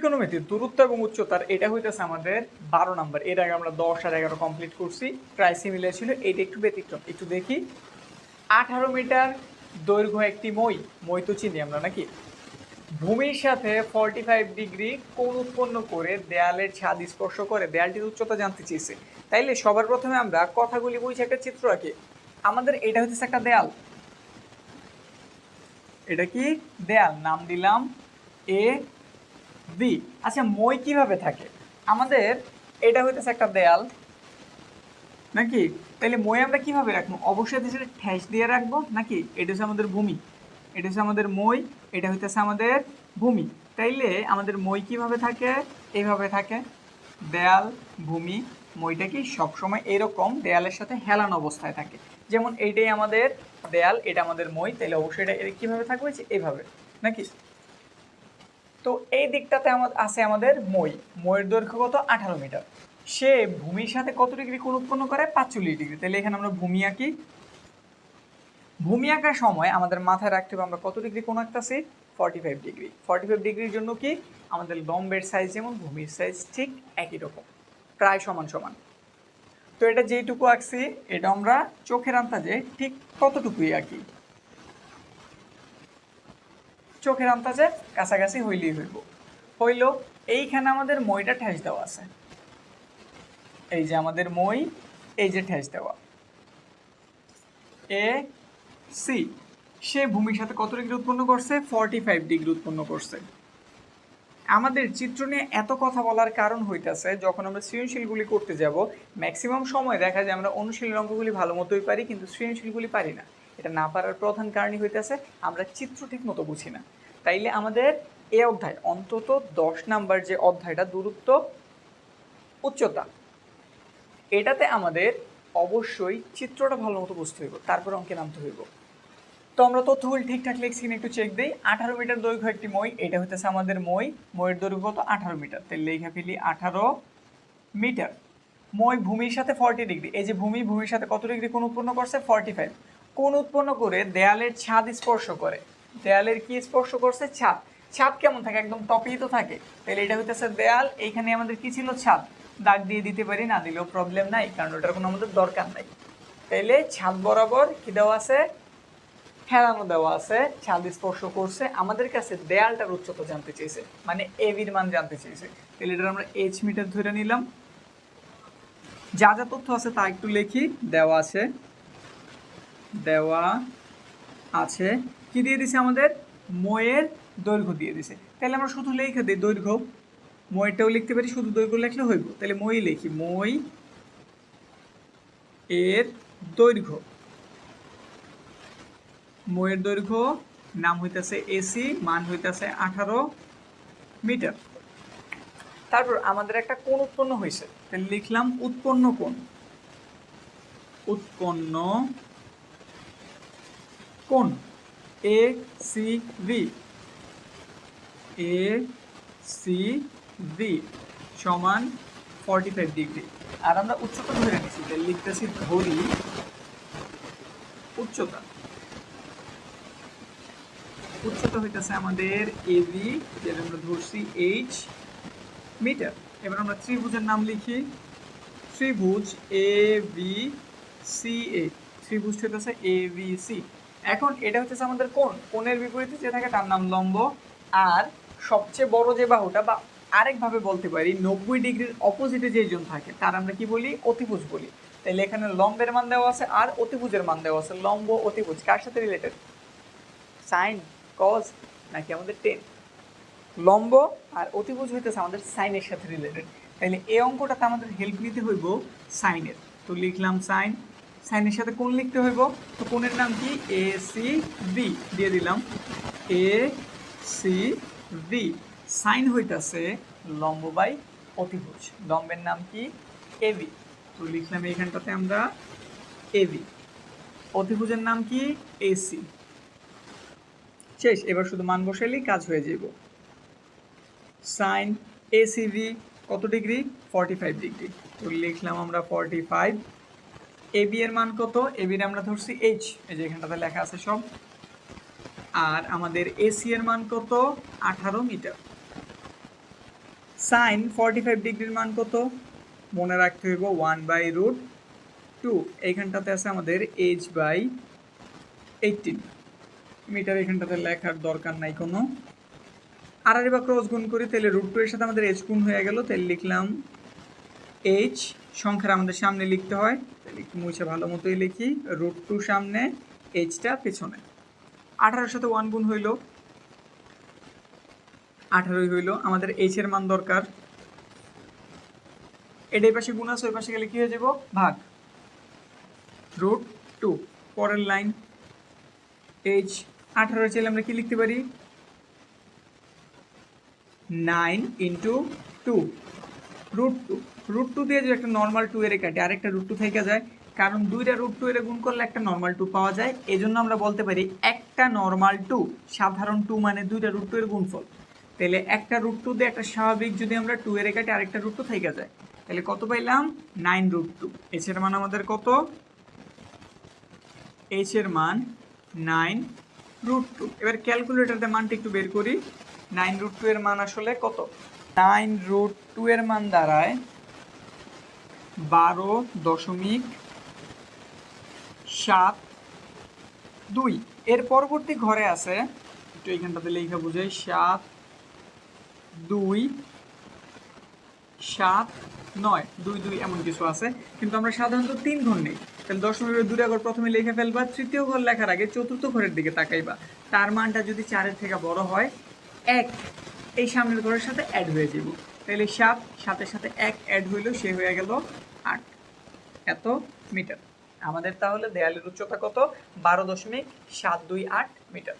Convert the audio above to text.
ত্রিকোণমিতির দূরত্ব এবং উচ্চতার, এটা হইতেছে আমাদের বারো নাম্বার। এর আগে আমরা দশ আর এগারো কমপ্লিট করছি। প্রায় সিমিলার ছিল। এটা একটু ব্যতিক্রম। একটু দেখি। আঠারো মিটার দৈর্ঘ্য একটি মই। মই তো চিনি আমরা, নাকি? ভূমির সাথে ফর্টি ফাইভ ডিগ্রি কোণ উৎপন্ন করে দেয়ালের ছাদ স্পর্শ করে। দেয়ালটির উচ্চতা জানতে চেয়েছে। তাইলে সবার প্রথমে আমরা কথাগুলি বুঝে একটা চিত্র আঁকি। আমাদের এটা হচ্ছে একটা দেয়াল। এটা কি? দেয়াল। নাম দিলাম এ বি আচ্ছা মই কীভাবে থাকে? আমাদের এটা হইতেছে একটা দেয়াল। নাকি? তাহলে মই আমরা কীভাবে রাখব? অবশ্যই দেশের ঠ্যাস দিয়ে রাখব, নাকি? এটা হচ্ছে আমাদের ভূমি। এটা হচ্ছে আমাদের মই, এটা হইতেছে আমাদের ভূমি। তাইলে আমাদের মই কীভাবে থাকে? এইভাবে থাকে। দেয়াল, ভূমি, মইটা কি সবসময় এরকম দেয়ালের সাথে হেলান অবস্থায় থাকে। যেমন এইটাই আমাদের দেয়াল, এটা আমাদের মই, তাইলে অবশ্যই এটা কীভাবে থাকবে? যে এইভাবে নাকি? তো এই দিকটাতে আমার আছে আমাদের মই। মইয়ের দৈর্ঘ্য কত? আঠারো মিটার। সে ভূমির সাথে কত ডিগ্রি কোণ উৎপন্ন করে? পাঁচচল্লিশ ডিগ্রি। তাহলে এখানে আমরা ভূমি আঁকি। ভূমি আঁকার সময় আমাদের মাথায় রাখতে হবে আমরা কত ডিগ্রি কোণ আঁকতেছি? Forty five degree. Forty five ডিগ্রির জন্য কি? আমাদের লম্বের সাইজ যেমন, ভূমির সাইজ ঠিক একই রকম। প্রায় সমান সমান। তো এটা যেইটুকু আঁকছি, এটা আমরা চোখের আন্দাজে ঠিক কতটুকুই আঁকি? চোখের আন্দাজে কাছাকাছি হইলেই হইব। হইল, এইখানে আমাদের মইটা ঠেস দেওয়া আছে। এই যে আমাদের মই, এই যে ঠেস দেওয়া। এ, সি, সে ভূমির সাথে কত ডিগ্রি উৎপন্ন করছে? ফর্টি ফাইভ ডিগ্রি উৎপন্ন করছে। আমাদের চিত্র নিয়ে এত কথা বলার কারণ হইতেছে, যখন আমরা সৃজনশীলগুলি করতে যাব ম্যাক্সিমাম সময় দেখা যায় আমরা অনুশীলন অঙ্কগুলি ভালো মতোই পারি, কিন্তু সৃজনশীলগুলি পারি না। এটা না পারার প্রধান কারণই হইতেছে, আমরা চিত্র ঠিক মতো বুঝি না। তাইলে আমাদের এ অধ্যায়, অন্তত দশ নাম্বার যে অধ্যায়টা দূরত্ব, উচ্চতা, এটাতে আমাদের অবশ্যই চিত্রটা ভালো মতো বুঝতে হইব, তারপর অঙ্কে নামতে হইব। তো আমরা তথ্যগুলি ঠিকঠাক লিখছি কিনা একটু চেক দিই। আঠারো মিটার দৈর্ঘ্য একটি মই, এটা হইতেছে আমাদের মই। মইয়ের দৈর্ঘ্য কত? আঠারো মিটার। তাহলে লেখা ফেলি আঠারো মিটার। মই ভূমির সাথে ফর্টি ডিগ্রি এই যে ভূমি ভূমির সাথে কত ডিগ্রি কোণ উৎপন্ন করছে? ফর্টি ফাইভ কোণ উৎপন্ন করে দেয়ালের ছাদ স্পর্শ করে। দেয়ালের কি স্পর্শ করছে? ছাদ। ছাদ কেমন থাকে? একদম টপেই তো থাকে। তাহলে এটা হইতেছে দেয়াল। এইখানে আমাদের কি ছিল? ছাদ। দাগ দিয়ে দিতে পারি, না দিলেও প্রবলেম নাই, কারণ ওটার কোনো আমাদের দরকার নাই। তাইলে ছাদ বরাবর কি দেওয়া আছে? হেলানো দেওয়া আছে। ছাদ স্পর্শ করছে। আমাদের কাছে দেয়ালটার উচ্চতা জানতে চেয়েছে মানে এভির মান জানতে চেয়েছে তাহলে এটা আমরা এইচ মিটার ধরে নিলাম। যা যা তথ্য আছে তা একটু লিখি। দেওয়া আছে। দেওয়া আছে। কি দিয়ে দিছে আমাদের? ময়ের দৈর্ঘ্য দিয়ে দিছে। তাহলে আমরা শুধু লিখে দিই দৈর্ঘ্য। মইটাও লিখতে পারি, শুধু দৈর্ঘ্য লিখলে হইব। তাহলে মই লিখি, মই এর দৈর্ঘ্য। ময়ের দৈর্ঘ্য, নাম হইতেছে এসি মান হইতেছে আঠারো মিটার। তারপর আমাদের একটা কোণ উৎপন্ন হয়েছে তাহলে লিখলাম উৎপন্ন কোণ। উৎপন্ন কোণ A C V A C V সমান ফর্টি ফাইভ ডিগ্রি আর আমরা উচ্চতা ধরে নিচ্ছি তাহলে লিখতেছি ধরি উচ্চতা। উচ্চতা হইতেছে আমাদের এবি যেটা আমরা ধরছি এইচ মিটার এবার আমরা ত্রিভুজের নাম লিখি। ত্রিভুজ এ বি সি এ ত্রিভুজ হইতেছে এ বি সি এখন এটা হচ্ছে আমাদের কোণ। কোণের বিপরীতে যে থাকে তার নাম লম্ব। আর সবচেয়ে বড় যে বাহুটা, বা আরেকভাবে বলতে পারি, নব্বই ডিগ্রির অপোজিটে যে থাকে, তার আমরা কি বলি? অতিভুজ বলি। তাহলে এখানে লম্বের মান দেওয়া আছে আর অতিভুজের মান দেওয়া আছে। লম্ব, অতিভুজ, কার সাথে রিলেটেড সাইন কজ নাকি আমাদের টেন লম্ব আর অতিভুজ হইতেছে আমাদের সাইনের সাথে রিলেটেড তাহলে এই অঙ্কটাতে আমাদের হেল্প নিতে হইব সাইনের তো লিখলাম সাইন সাইনের সাথে কোন লিখতে হইব? তো কোণের নাম কি? এ সি বি দিয়ে দিলাম। এ সি বি সাইন হইতাছে লম্ব বাই অতিভুজ। লম্বের নাম কি? এবি তো লিখলাম এইখানটাতে আমরা এবি অতিভুজের নাম কি? এসি শেষ, এবার শুধু মান বসাইলেই কাজ হয়ে যাব সাইন এসিভি কত ডিগ্রি? Forty five degree. তো লিখলাম আমরা ফর্টি ফাইভ এবি এর মান কত? এবির আমরা ধরছি এইচ এই যে এখানটাতে লেখা আছে সব। আর আমাদের এসি এর মান কত? আঠারো মিটার। সাইন ফর্টি ফাইভ ডিগ্রির মান কত? মনে রাখতে হইব ওয়ান বাই রুট টু এইখানটাতে আছে আমাদের এইচ বাই এইটিন মিটার এখানটাতে লেখার দরকার নাই কোনো। আর আর বা ক্রস গুণ করি, তাহলে রুট টু এর সাথে আমাদের এইচ গুণ হয়ে গেল, তাহলে লিখলাম এইচ সংখ্যার আমাদের সামনে লিখতে হয়। তাহলে একটু মুছে ভালো মতোই লিখি। রুট টু সামনে এইচটা পেছনে। আঠারোর সাথে ওয়ান গুণ হইল। আঠারোই হইল। আমাদের এইচ এর মান দরকার। এটা এই পাশে গুণ আছে, ওই পাশে গেলে কি হয়ে যাব? ভাগ। রুট টু পরের লাইন এইচ আঠারো চাইলে আমরা কি লিখতে পারি? Nine into two root two root two দিয়ে যদি একটা নর্মাল টু এর কাটে, আরেকটা রুট টু থেকে যায়, কারণ দুইটা রুট টু এর গুণ করলে একটা নর্মাল টু পাওয়া যায় এই জন্য আমরা বলতে পারি একটা নর্মাল টু সাধারণ টু মানে দুইটা রুট টু এর গুণফল। তাহলে একটা রুট টু দিয়ে একটা স্বাভাবিক যদি আমরা টু এর কাটে, আরেকটা রুট টু থেকে যায়। তাহলে কত পাইলাম? নাইন রুট টু এর মান আমাদের কত? এর মান নাইন রুট টু এবার ক্যালকুলেটারতে মানটা একটু বের করি। নাইন রুট টু এর মান আসলে কত? নাইন রুট টু এর মান দাঁড়ায় বারো দশমিক সাত দুই। এর পরবর্তী ঘরে আছে, একটু এইখানটাতে লেখা বুঝাই, সাত দুই, সাত নয়। দুই দুই এমন কিছু আছে, কিন্তু আমরা সাধারণত তিন ঘর নেই। তাহলে দশমিকের দুটা ঘর প্রথমে লিখে ফেলবা, তৃতীয় ঘর লেখার আগে চতুর্থ ঘরের দিকে তাকাইবা। তার মানটা যদি চারের থেকে বড় হয়, এক। এই সামনের ঘরের সাথে অ্যাড হয়ে যাব। তাহলে সাত সাথে সাথে এক অ্যাড হইল, সে হয়ে গেল আট। এত মিটার আমাদের তাহলে দেয়ালের উচ্চতা কত? বারো দশমিক সাত দুই আট মিটার